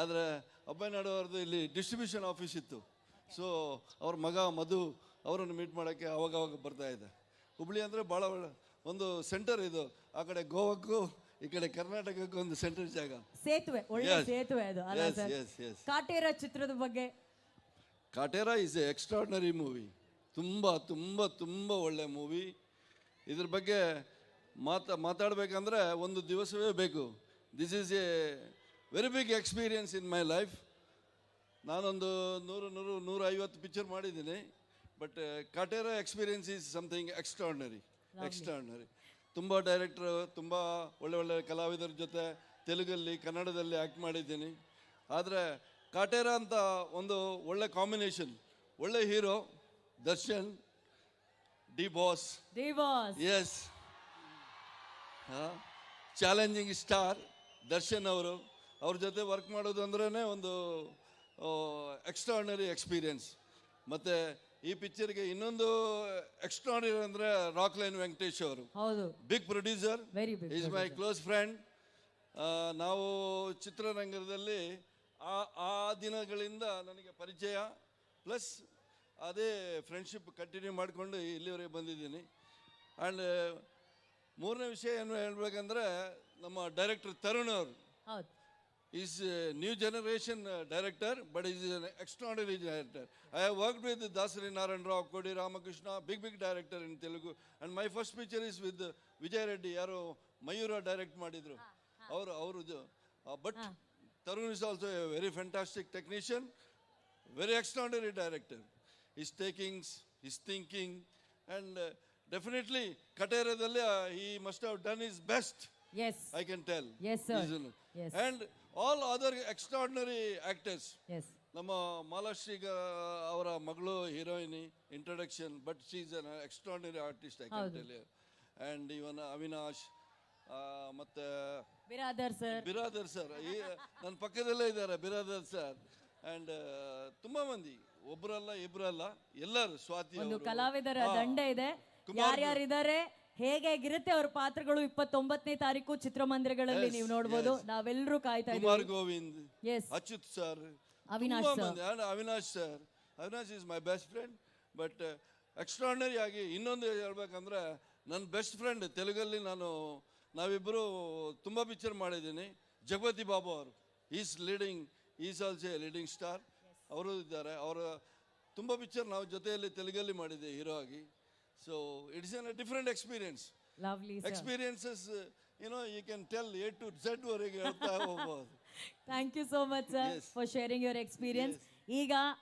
ಆದರೆ ಅಬ್ಬಯ್ಯನಾಡು ಅವ್ರದ್ದು ಇಲ್ಲಿ ಡಿಸ್ಟ್ರಿಬ್ಯೂಷನ್ ಆಫೀಸ್ ಇತ್ತು. ಸೊ ಅವ್ರ ಮಗ ಮಧು ಅವರನ್ನು ಮೀಟ್ ಮಾಡೋಕ್ಕೆ ಅವಾಗವಾಗ ಅವಾಗ ಬರ್ತಾ ಇದೆ. ಹುಬ್ಳಿ ಅಂದರೆ ಭಾಳ ಒಳ್ಳೆ ಒಂದು ಸೆಂಟರ್ ಇದು. ಆ ಕಡೆ ಗೋವಾಕ್ಕೂ ಈ ಕಡೆ ಕರ್ನಾಟಕಕ್ಕೂ ಒಂದು ಸೆಂಟರ್ ಜಾಗ. ಸೇತುವೆ ಒಳ್ಳೆ. ಸೇತುವೆ ಅದು. ಅಲ್ಲ Yes, sir yes, yes. Kaatera ಚಿತ್ರದ ಬಗ್ಗೆ? Kaatera is a extraordinary movie ತುಂಬ ತುಂಬ ತುಂಬ ಒಳ್ಳೆ ಮೂವಿ ಇದ್ರ ಬಗ್ಗೆ ಮಾತಾ ಮಾತಾಡಬೇಕಂದ್ರೆ ಒಂದು ದಿವಸವೇ ಬೇಕು. This is a very big experience in my life ನಾನೊಂದು ನೂರು ನೂರು ನೂರ ಐವತ್ತು ಪಿಕ್ಚರ್ ಮಾಡಿದ್ದೀನಿ but Kaatera experience is something extraordinary extraordinary ತುಂಬ ಡೈರೆಕ್ಟ್ರು ತುಂಬ ಒಳ್ಳೆ ಒಳ್ಳೆ ಕಲಾವಿದರ ಜೊತೆ ತೆಲುಗಲ್ಲಿ ಕನ್ನಡದಲ್ಲಿ ಆ್ಯಕ್ಟ್ ಮಾಡಿದ್ದೀನಿ. ಆದರೆ ಕಾಟೇರ ಅಂತ ಒಂದು ಒಳ್ಳೆ ಕಾಂಬಿನೇಷನ್ ಒಳ್ಳೆ hero Darshan D boss is challenging star Darshan ಅವರು. ಅವ್ರ ಜೊತೆ ವರ್ಕ್ ಮಾಡೋದು ಅಂದ್ರೇ ಒಂದು ಎಕ್ಸ್ಟ್ರಾರ್ಡಿನರಿ ಎಕ್ಸ್ಪೀರಿಯನ್ಸ್ ಮತ್ತೆ ಈ ಪಿಕ್ಚರ್ಗೆ ಇನ್ನೊಂದು ಎಕ್ಸ್ಟ್ರಾರ್ಡಿನರಿ ಅಂದರೆ ರಾಕ್ ಲೈನ್ ವೆಂಕಟೇಶ್ ಅವರು. ಹೌದು. Big producer very big is my close friend ನಾವು ಚಿತ್ರರಂಗದಲ್ಲಿ ಆ ಆ ದಿನಗಳಿಂದ ನನಗೆ ಪರಿಚಯ. ಪ್ಲಸ್ ಅದೇ ಫ್ರೆಂಡ್ಶಿಪ್ ಕಂಟಿನ್ಯೂ ಮಾಡಿಕೊಂಡು ಇಲ್ಲಿವರೆಗೆ ಬಂದಿದ್ದೀನಿ. ಆ್ಯಂಡ್ ಮೂರನೇ ವಿಷಯ ಏನು ಹೇಳ್ಬೇಕಂದ್ರೆ ನಮ್ಮ ಡೈರೆಕ್ಟರ್ ತರುಣ್ ಅವರು. ಹೌದು. Is new generation director but is an extraordinary director I have worked with Dasari Narayana Rao Kodi Ramakrishna big big director in Telugu and my first picture is with Vijay Reddy ಯಾರು Mayura direct ಮಾಡಿದ್ರು. ಅವರು ಅವರು but Tarun is also a very fantastic technician very extraordinary director his takings his thinking and definitely ಕಟೇರದಲ್ಲಿ ಈ must have done is best as I can tell. Yes, sir. Easily. Yes. And all other extraordinary actors. Yes. ನಮ್ಮ ಮಾಲಾಶ್ರೀ ಅವರ ಮಗಳು heroine introduction but she's an extraordinary artist I can. Tell and even Avinash ಮತ್ತೆ Biradar sir Biradar sir ಈ ನನ್ನ ಪಕ್ಕದಲ್ಲೇ ಇದ್ದಾರೆ Biradar sir and ತುಂಬಾ ಮಂದಿ ಒಬ್ಬರಲ್ಲ ಇಬ್ಬರಲ್ಲ ಎಲ್ಲರೂ ಸ್ವಾತಿ ಒಂದು ಕಲಾವಿದರ ದಂಡ ಇದೆ ಯಾರ್ಯಾರಿದ್ದಾರೆ ಹೇಗಿರುತ್ತೆ ಅವ್ರ ಪಾತ್ರಗಳು ಇಪ್ಪತ್ತೊಂಬತ್ತನೇ ತಾರೀಕು ಚಿತ್ರಮಂದಿರಗಳಲ್ಲಿ ನೀವು ನೋಡಬಹುದು ನಾವೆಲ್ಲರೂ ಕಾಯ್ತಾ ಕುಮಾರ್ ಇದ್ದೀವಿ ಗೋವಿಂದ್ ಎಸ್ ಅಚ್ಯುತ್ ಸರ್ ಅವಿನಾಶ್ ತುಂಬಾ sir. ಮಂದಿ. and Avinash sir Avinash is my best friend but extraordinary ಆಗಿ ಇನ್ನೊಂದು ಹೇಳ್ಬೇಕಂದ್ರೆ ನನ್ನ ಬೆಸ್ಟ್ ಫ್ರೆಂಡ್ ತೆಲುಗಲ್ಲಿ ನಾನು ನಾವಿಬ್ಬರು ತುಂಬ ಪಿಕ್ಚರ್ ಮಾಡಿದ್ದೀನಿ. ಜಗಪತಿ ಬಾಬು ಅವರು. Is leading is also leading star ಅವರು ಇದ್ದಾರೆ. ಅವರ ತುಂಬ ಪಿಕ್ಚರ್ ನಾವು ಜೊತೆಯಲ್ಲಿ ತೆಲುಗಲ್ಲಿ ಮಾಡಿದ್ದೆ ಹೀರೋ ಆಗಿ. So it is a different experience. Lovely, sir. Experiences, uh, you know, you can tell A to Z Thank you so much, sir, Yes. for sharing your experience. Yes. Iga,